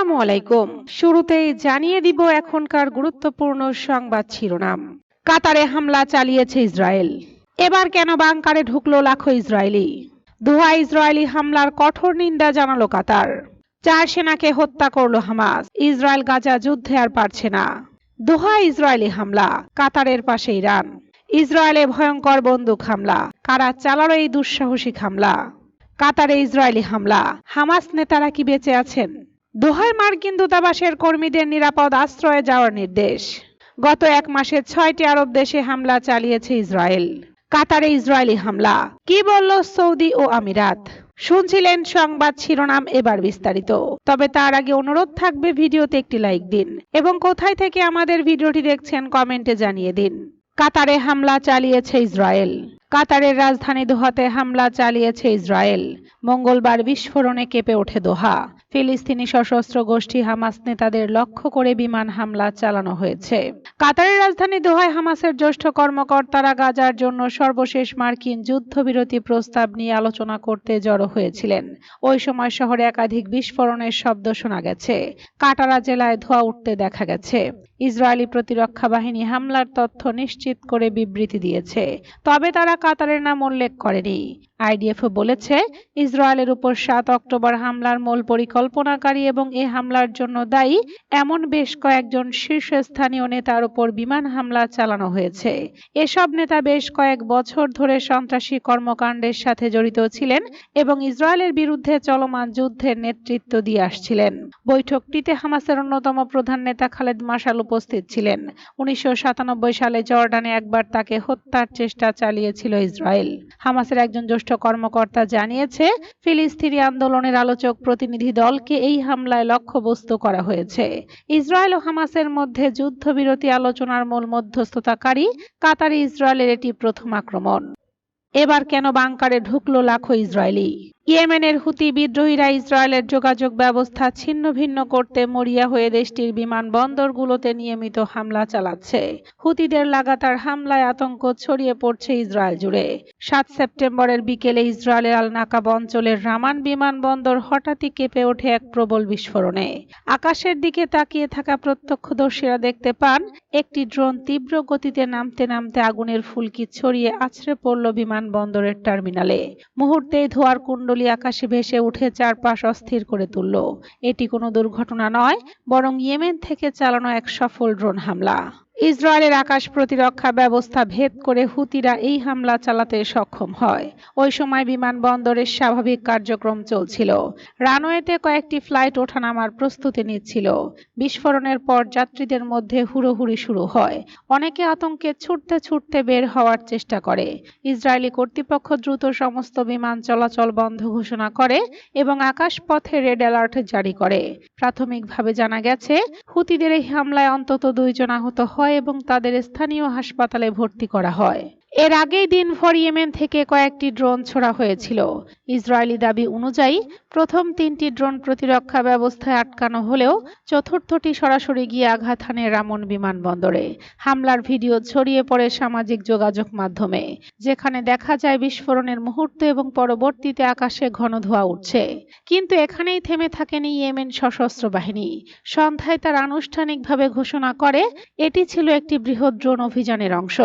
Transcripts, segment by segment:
আসসালামু আলাইকুম। শুরুতেই জানিয়ে দিব এখনকার গুরুত্বপূর্ণ সংবাদ শিরোনাম। কাতারে হামলা চালিয়েছে ইসরায়েল। এবার কেন বাংকারে ঢুকলো লাখো ইসরায়েলি? দোহা ইসরায়েলি হামলার কঠোর নিন্দা জানালো কাতার। চার সেনাকে হত্যা করল হামাস। ইসরায়েল গাজা যুদ্ধে আর পারছে না। দোহা ইসরায়েলি হামলা, কাতারের পাশে ইরান। ইসরায়েলে ভয়ঙ্কর বন্দুক হামলা। কারা চালালো এই দুঃসাহসিক হামলা? কাতারে ইসরায়েলি হামলা। হামাস নেতারা কি বেঁচে আছেন? দোহায় মার্কিন দূতাবাসের কর্মীদের নিরাপদ আশ্রয়ে যাওয়ার নির্দেশ। গত এক মাসে ছয়টি আরব দেশে হামলা চালিয়েছে ইসরায়েল। কাতারে ইসরায়েলি হামলা। কি বলল সৌদি ও আমিরাত? শুনছিলেন সংবাদ শিরোনাম এবার বিস্তারিত। তবে তার আগে অনুরোধ থাকবে ভিডিওতে একটি লাইক দিন এবং কোথায় থেকে আমাদের ভিডিওটি দেখছেন কমেন্টে জানিয়ে দিন। কাতারে হামলা চালিয়েছে ইসরায়েল। কাতারের রাজধানী দোহাতে হামলা চালিয়েছে ইসরায়েল। মঙ্গলবার বিস্ফোরণে কেঁপে ওঠে দোহা। ফিলিস্তিনি সশস্ত্র গোষ্ঠী হামাস নেতাদের লক্ষ্য করে বিমান হামলা চালানো হয়েছে। কাতারের রাজধানী দোহায় হামাসের জ্যেষ্ঠ কর্মকর্তারা গাজার জন্য সর্বশেষ মার্কিন যুদ্ধবিরতি প্রস্তাব নিয়ে আলোচনা করতে জড়ো হয়েছিলেন। ওই সময় শহরে একাধিক বিস্ফোরণের শব্দ শোনা গেছে। কাটারা জেলায় ধোঁয়া উঠতে দেখা গেছে। ইসরায়েলি প্রতিরক্ষা বাহিনী হামলার তথ্য নিশ্চিত করে বিবৃতি দিয়েছে। তবে তারা কাতারের নাম উল্লেখ করেনি। আইডিএফ বলেছে, ইসরায়েলের উপর সাত অক্টোবর হামলার মূল পরিকল্পনাকারী এবং এ হামলার জন্য দায়ী এমন বেশ কয়েকজন শীর্ষস্থানীয় নেতার উপর বিমান হামলা চালানো হয়েছে। এসব নেতা বেশ কয়েক বছর ধরে সন্ত্রাসী কর্মকাণ্ডের সাথে জড়িত ছিলেন এবং ইসরায়েলের বিরুদ্ধে চলমান যুদ্ধের নেতৃত্ব দিয়ে আসছিলেন। বৈঠকটিতে হামাসের অন্যতম প্রধান নেতা খালেদ মাসাল উপস্থিত ছিলেন। উনিশশো সাতানব্বই সালে জর্ডানে একবার তাকে হত্যার চেষ্টা চালিয়েছিল ইসরায়েল। হামাসের একজন জ্যেষ্ঠ কর্মকর্তা জানিয়েছে, ফিলিস্তিনি আন্দোলনের আলোচক প্রতিনিধি দলকে এই হামলায় লক্ষ্যবস্তু করা হয়েছে। ইসরায়েল ও হামাসের মধ্যে যুদ্ধবিরতি আলোচনার মূল মধ্যস্থতাকারী কাতারি ইসরায়েলের এটি প্রথম আক্রমণ। এবার কেন বাংকারে ঢুকলো লাখো ইসরায়েলি? ইয়েমেনের হুতি বিদ্রোহীরা ইসরায়েলের যোগাযোগ ব্যবস্থা ছিন্ন ভিন্ন করতে মরিয়া হয়ে দেশটির বিমানবন্দরগুলোতে নিয়মিত হামলা চালাচ্ছে। হুতিদের লাগাতার হামলায় আতঙ্ক ছড়িয়ে পড়ছে ইসরায়েল জুড়ে। সাত সেপ্টেম্বরের বিকেলে ইসরায়েলের আল নাকাব অঞ্চলের রামান বিমানবন্দর হঠাৎই কেঁপে ওঠে এক প্রবল বিস্ফোরণে। আকাশের দিকে তাকিয়ে থাকা প্রত্যক্ষদর্শীরা দেখতে পান, একটি ড্রোন তীব্র গতিতে নামতে নামতে আগুনের ফুলকি ছড়িয়ে আছড়ে পড়ল বিমানবন্দরের টার্মিনালে। মুহূর্তেই ধোয়ার কুণ্ডলী আকাশে ভেসে উঠে চারপাশ অস্থির করে তুলল। এটি কোনো দুর্ঘটনা নয়, বরং ইয়েমেন থেকে চালানো এক সফল ড্রোন হামলা। ইসরায়েলের আকাশ প্রতিরক্ষা ব্যবস্থা ভেদ করে হুতিরা এই হামলা চালাতে সক্ষম হয়। ওই সময় বিমানবন্দরের স্বাভাবিক কার্যক্রম চলছিল। রানওয়েতে কয়েকটি ফ্লাইট ওঠানামার প্রস্তুতি নিচ্ছিল। বিস্ফোরণের পর যাত্রীদের মধ্যে হুড়োহুড়ি শুরু হয়। অনেকে আতঙ্কে ছুটতে ছুটতে বের হওয়ার চেষ্টা করে। ইসরায়েলি কর্তৃপক্ষ দ্রুত সমস্ত বিমান চলাচল বন্ধ ঘোষণা করে এবং আকাশপথে রেড অ্যালার্ট জারি করে। প্রাথমিকভাবে জানা গেছে, হুতিদের এই হামলায় অন্তত দুইজন আহত হয় এবং তাদের স্থানীয় হাসপাতালে ভর্তি করা হয়। এর আগেই দিনভর ইয়েমেন থেকে কয়েকটি ড্রোন ছোড়া হয়েছিল। ইসরায়েলি দাবি অনুযায়ী, প্রথম তিনটি ড্রোন প্রতিরক্ষা ব্যবস্থায় আটকানো হলেও চতুর্থটি সরাসরি গিয়ে আঘাত হানে রামন বিমানবন্দরে। হামলার ভিডিও ছড়িয়ে পড়ে সামাজিক যোগাযোগ মাধ্যমে, যেখানে দেখা যায় বিস্ফোরণের মুহূর্ত এবং পরবর্তীতে আকাশে ঘন ধোঁয়া উঠছে। কিন্তু এখানেই থেমে থাকেনি ইয়েমেন সশস্ত্র বাহিনী। সন্ধ্যায় তার আনুষ্ঠানিকভাবে ঘোষণা করে, এটি ছিল একটি বৃহৎ ড্রোন অভিযানের অংশ।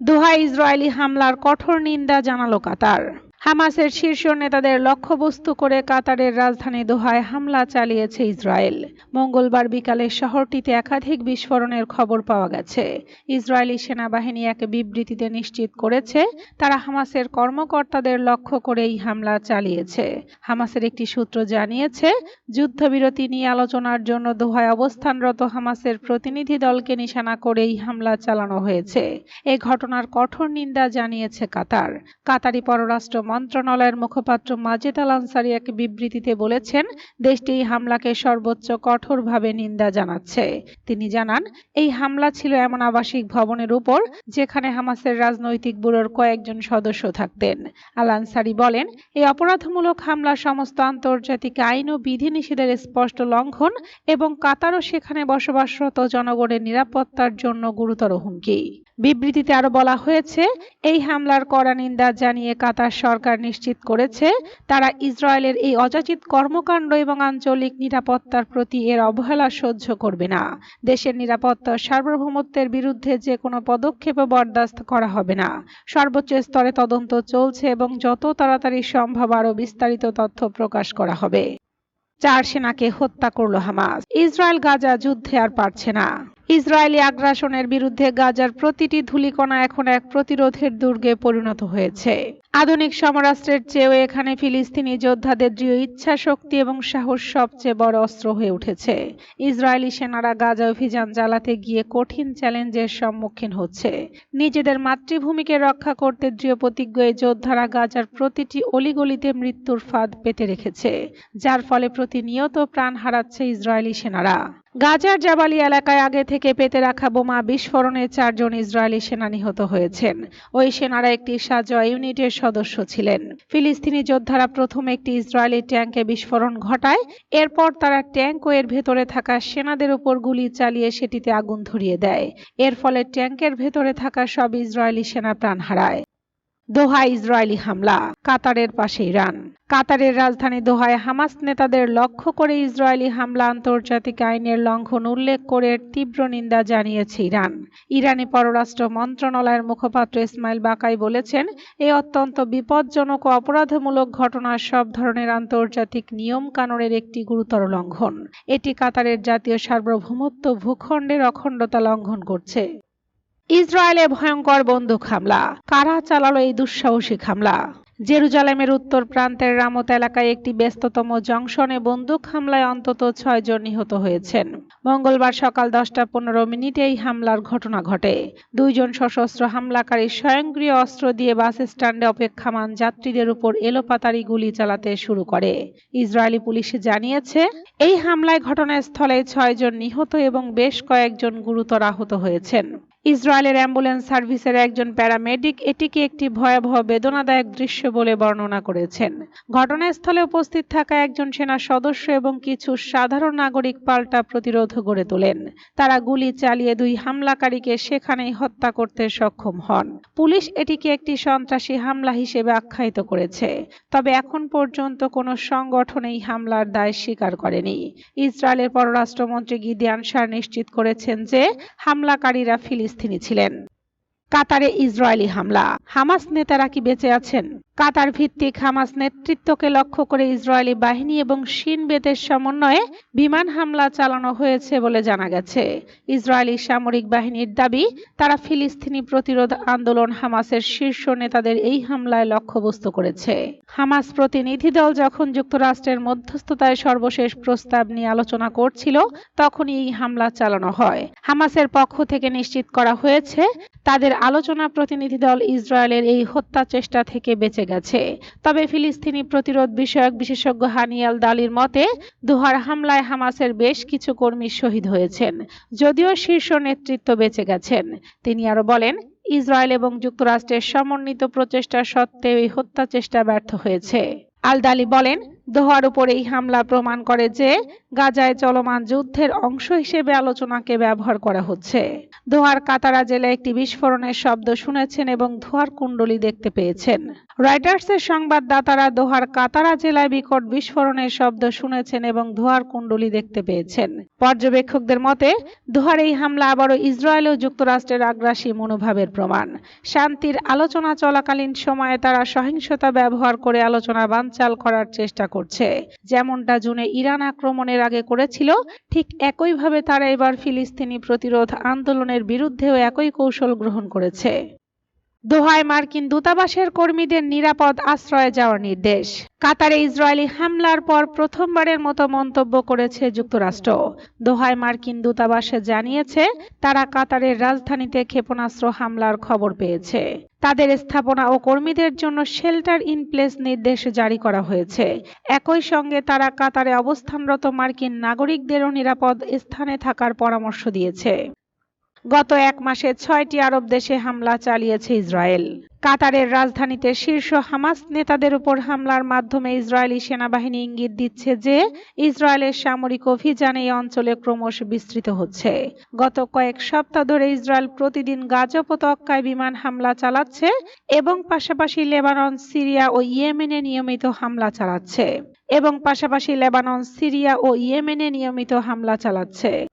দোহা ইসরায়েলি হামলার কঠোর নিন্দা জানালো কাতার। হামাসের শীর্ষ নেতাদের লক্ষ্যবস্তু করে কাতারের রাজধানী দোহায় হামলা চালিয়েছে ইসরায়েল। মঙ্গলবার বিকালে শহরটিতে একাধিক বিস্ফোরণের খবর পাওয়া গেছে। ইসরায়েলি সেনাবাহিনী এক বিবৃতিতে নিশ্চিত করেছে, তারা হামাসের কর্মকর্তাদের লক্ষ্য করে এই হামলা চালিয়েছে। হামাসের একটি সূত্র জানিয়েছে, যুদ্ধবিরতি নিয়ে আলোচনার জন্য দোহায় অবস্থানরত হামাসের প্রতিনিধি দলকে নিশানা করে এই হামলা চালানো হয়েছে। এ ঘটনার কঠোর নিন্দা জানিয়েছে কাতার। কাতারি পররাষ্ট্র মন্ত্রণালয়ের মুখপাত্র মাজেদ আল আনসারি এক বিবৃতিতে বলেছেন, দেশটি এই হামলাকে সর্বোচ্চ কঠোরভাবে নিন্দা জানাচ্ছে। তিনি জানান, এই হামলা ছিল এমন আবাসিক ভবনের উপর, যেখানে হামাসের রাজনৈতিক ব্যুরোর কয়েকজন সদস্য থাকতেন। আল আনসারি বলেন, এই অপরাধমূলক হামলা সমস্ত আন্তর্জাতিক আইন ও বিধিনিষেধের স্পষ্ট লঙ্ঘন এবং কাতারও সেখানে বসবাসরত জনগণের নিরাপত্তার জন্য গুরুতর হুমকি। বিবৃতিতে আরও বলা হয়েছে, এই হামলার কড়া নিন্দা জানিয়ে কাতার সরকার সরকার নিশ্চিত করেছে, তারা ইসরায়েলের এই অযাচিত কর্মকাণ্ড এবং আঞ্চলিক নিরাপত্তার প্রতি এর অবহেলা সহ্য করবে না। দেশের নিরাপত্তা সার্বভৌমত্বের বিরুদ্ধে যে কোনো পদক্ষেপও বরদাস্ত করা হবে না। সর্বোচ্চ স্তরে তদন্ত চলছে এবং যত তাড়াতাড়ি সম্ভব আরও বিস্তারিত তথ্য প্রকাশ করা হবে। চার সেনাকে হত্যা করল হামাস। ইসরায়েল গাজা যুদ্ধে আর পারছে না। ইসরায়েলি আগ্রাসনের বিরুদ্ধে গাজার প্রতিটি ধূলিকণা এখন এক প্রতিরোধের দুর্গে পরিণত হয়েছে। আধুনিক সমরাস্ত্রের চেয়েও এখানে ফিলিস্তিনি যোদ্ধাদের দৃঢ় ইচ্ছা শক্তি এবং সাহস সবচেয়ে বড় অস্ত্র হয়ে উঠেছে। ইসরায়েলি সেনারা গাজা অভিযান চালাতে গিয়ে কঠিন চ্যালেঞ্জের সম্মুখীন হচ্ছে। নিজেদের মাতৃভূমিকে রক্ষা করতে দৃঢ় প্রতিজ্ঞ যোদ্ধারা গাজার প্রতিটি অলিগলিতে মৃত্যুর ফাঁদ পেতে রেখেছে, যার ফলে প্রতিনিয়ত প্রাণ হারাচ্ছে ইসরায়েলি সেনারা। গাজার জাবালি এলাকায় আগে থেকে পেতে রাখা বোমা বিস্ফোরণে চারজন ইসরায়েলি সেনা নিহত হয়েছেন। ওই সেনারা একটি সাজোয়া ইউনিটের সদস্য ছিলেন। ফিলিস্তিনি যোদ্ধারা প্রথম একটি ইসরায়েলি ট্যাঙ্কে বিস্ফোরণ ঘটায়, এরপর তারা ট্যাঙ্ক ও এর ভেতরে থাকা সেনাদের উপর গুলি চালিয়ে সেটিতে আগুন ধরিয়ে দেয়। এর ফলে ট্যাঙ্কের ভেতরে থাকা সব ইসরায়েলি সেনা প্রাণ হারায়। দোহা ইসরায়েলি হামলা, কাতারের পাশে ইরান। কাতারের রাজধানী দোহায় হামাস নেতাদের লক্ষ্য করে ইসরায়েলি হামলা আন্তর্জাতিক আইনের লঙ্ঘন উল্লেখ করে তীব্র নিন্দা জানিয়েছে ইরান। ইরানি পররাষ্ট্র মন্ত্রণালয়ের মুখপাত্র ইসমাইল বাকাই বলেছেন, এ অত্যন্ত বিপজ্জনক ও অপরাধমূলক ঘটনা সব ধরনের আন্তর্জাতিক নিয়ম কানুনের একটি গুরুতর লঙ্ঘন। এটি কাতারের জাতীয় সার্বভৌমত্ব ভূখণ্ডের অখণ্ডতা লঙ্ঘন করছে। ইসরায়েলে ভয়ঙ্কর বন্দুক হামলা। কারা চালালো এই দুঃসাহসিক হামলা? জেরুজালেমের উত্তর প্রান্তের রামত এলাকায় একটি ব্যস্ততম জংশনে বন্দুক হামলায় অন্তত ছয়জন নিহত হয়েছেন। মঙ্গলবার সকাল দশটা পনেরো মিনিটে এই হামলার ঘটনা ঘটে। দুইজন সশস্ত্র হামলাকারী স্বয়ংক্রিয় অস্ত্র দিয়ে বাস স্ট্যান্ডে অপেক্ষামান যাত্রীদের উপর এলোপাতারি গুলি চালাতে শুরু করে। ইসরায়েলি পুলিশ জানিয়েছে, এই হামলায় ঘটনাস্থলে ছয়জন নিহত এবং বেশ কয়েকজন গুরুতর আহত হয়েছেন। ইসরায়েলের অ্যাম্বুলেন্স সার্ভিসের একজন প্যারামেডিক এটিকে একটি ভয়াবহ বেদনাদায়ক দৃশ্য বলে বর্ণনা করেছেন। ঘটনাস্থলে উপস্থিত থাকা একজন সেনা সদস্য এবং কিছু সাধারণ নাগরিক পাল্টা প্রতিরোধ গড়ে তোলেন। তারা গুলি চালিয়ে দুই হামলাকারীকে সেখানেই হত্যা করতে সক্ষম হন। পুলিশ এটিকে একটি সন্ত্রাসী হামলা হিসেবে আখ্যায়িত করেছে, তবে এখন পর্যন্ত কোনো সংগঠন এই হামলার দায় স্বীকার করেনি। ইসরায়েলের পররাষ্ট্রমন্ত্রী গিদিয়ান সার নিশ্চিত করেছেন যে হামলাকারীরা ফিলিস্তিনি ছিলেন। কাতারে ইসরায়েলি হামলা। হামাস নেতারা কি বেঁচে আছেন? কাতার ভিত্তিক হামাস নেতৃত্বকে লক্ষ্য করে ইসরায়েলি বাহিনী এবং শিন বেতের সমন্বয়ে বিমান হামলা চালানো হয়েছে বলে জানা গেছে। ইসরায়েলি সামরিক বাহিনীর দাবি, তারা ফিলিস্তিনি প্রতিরোধ আন্দোলন হামাসের শীর্ষ নেতাদের এই হামলায় লক্ষ্যবস্তু করেছে। হামাস প্রতিনিধি দল যখন যুক্তরাষ্ট্রের মধ্যস্থতায় সর্বশেষ প্রস্তাব নিয়ে আলোচনা করছিল, তখনই এই হামলা চালানো হয়। হামাসের পক্ষ থেকে নিশ্চিত করা হয়েছে, তাদের আলোচনা প্রতিনিধি দল ইসরায়েলের এই হত্যা চেষ্টা থেকে বেঁচে গেছে। তবে ফিলিস্তিনি প্রতিরোধ বিষয়ক বিশেষজ্ঞ হানিয়াল দালির মতে, দোহার হামলায় হামাসের বেশ কিছু কর্মী শহীদ হয়েছেন, যদিও শীর্ষ নেতৃত্ব বেঁচে গেছেন। তিনি আরও বলেন, ইসরায়েল এবং যুক্তরাষ্ট্রের সমন্বিত প্রচেষ্টা সত্ত্বেও এই হত্যা চেষ্টা ব্যর্থ হয়েছে। আল দালি বলেন, দোহার উপর এই হামলা প্রমাণ করে যে গাজায় চলমান যুদ্ধের অংশ হিসেবে আলোচনাকে ব্যবহার করা হচ্ছে। দোহার কাতারা জেলায় একটি বিস্ফোরণের শব্দ শুনেছেন এবং ধোয়ার কুণ্ডলী দেখতে পেয়েছেন। রয়টার্সের সংবাদদাতারা দোহার কাতারা জেলায় বিকট বিস্ফোরণের শব্দ শুনেছেন এবং ধোয়ার কুণ্ডলী দেখতে পেয়েছেন। পর্যবেক্ষকদের মতে, দোহার এই হামলা আবারও ইসরায়েল ও যুক্তরাষ্ট্রের আগ্রাসী মনোভাবের প্রমাণ। শান্তির আলোচনা চলাকালীন সময়ে তারা সহিংসতা ব্যবহার করে আলোচনা বানচাল করার চেষ্টা করছে। যেমনটা জুনে ইরান আক্রমণের আগে করেছিল, ঠিক একইভাবে তারা এবার ফিলিস্তিনি প্রতিরোধ আন্দোলনের বিরুদ্ধেও একই কৌশল গ্রহণ করেছে। দোহায় মার্কিন দূতাবাসের কর্মীদের নিরাপদ আশ্রয়ে যাওয়ার নির্দেশ। কাতারে ইসরায়েলি হামলার পর প্রথমবারের মতো মন্তব্য করেছে যুক্তরাষ্ট্র। দোহায় মার্কিন দূতাবাস জানিয়েছে, তারা কাতারের রাজধানীতে ক্ষেপণাস্ত্র হামলার খবর পেয়েছে। তাদের স্থাপনা ও কর্মীদের জন্য শেল্টার ইন প্লেস নির্দেশ জারি করা হয়েছে। একই সঙ্গে তারা কাতারে অবস্থানরত মার্কিন নাগরিকদেরও নিরাপদ স্থানে থাকার পরামর্শ দিয়েছে। গত এক মাসে ছয়টি আরব দেশে হামলা চালিয়েছে ইসরায়েল। কাতারের রাজধানীতে শীর্ষ হামাস নেতাদের উপর হামলার মাধ্যমে ইসরায়েলি সেনাবাহিনী ইঙ্গিত দিচ্ছে যে, ইসরায়েলের সামরিক অভিযান এই অঞ্চলে ক্রমশ বিস্তৃত হচ্ছে। গত কয়েক সপ্তাহ ধরে ইসরায়েল প্রতিদিন গাজা উপত্যকায় বিমান হামলা চালাচ্ছে এবং পাশাপাশি লেবানন, সিরিয়া ও ইয়েমেনে নিয়মিত হামলা চালাচ্ছে। এবং পাশাপাশি লেবানন, সিরিয়া ও ইয়েমেনে নিয়মিত হামলা চালাচ্ছে।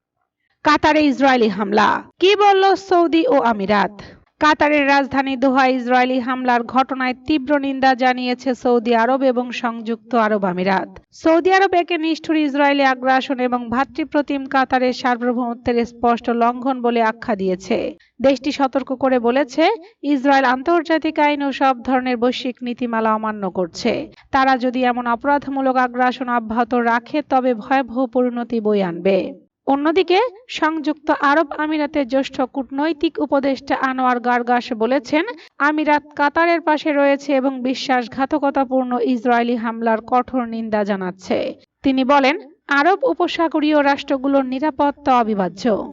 কাতারে ইসরায়েলি হামলা। কি বলল সৌদি ও আমিরাত? কাতারের রাজধানী দোহা ইসরায়েলি হামলার ঘটনায় তীব্র নিন্দা জানিয়েছে সৌদি আরব এবং সংযুক্ত আরব আমিরাত। সৌদি আরব একে নিষ্ঠুর ইসরায়েলি আগ্রাসন এবং ভাতৃপ্রতিম কাতারের সার্বভৌমত্বের স্পষ্ট লঙ্ঘন বলে আখ্যা দিয়েছে। দেশটি সতর্ক করে বলেছে, ইসরায়েল আন্তর্জাতিক আইন ও সব ধরনের বৈশ্বিক নীতিমালা অমান্য করছে। তারা যদি এমন অপরাধমূলক আগ্রাসন অব্যাহত রাখে, তবে ভয়াবহ পরিণতি বই আনবে। অন্যদিকে, সংযুক্ত আরব আমিরাতের জ্যেষ্ঠ কূটনৈতিক উপদেষ্টা আনোয়ার গার্গাস বলেছেন, আমিরাত কাতারের পাশে রয়েছে এবং বিশ্বাসঘাতকতাপূর্ণ ইসরায়েলি হামলার কঠোর নিন্দা জানাচ্ছে। তিনি বলেন, আরব উপসাগরীয় রাষ্ট্রগুলোর নিরাপত্তা অবিভাজ্য।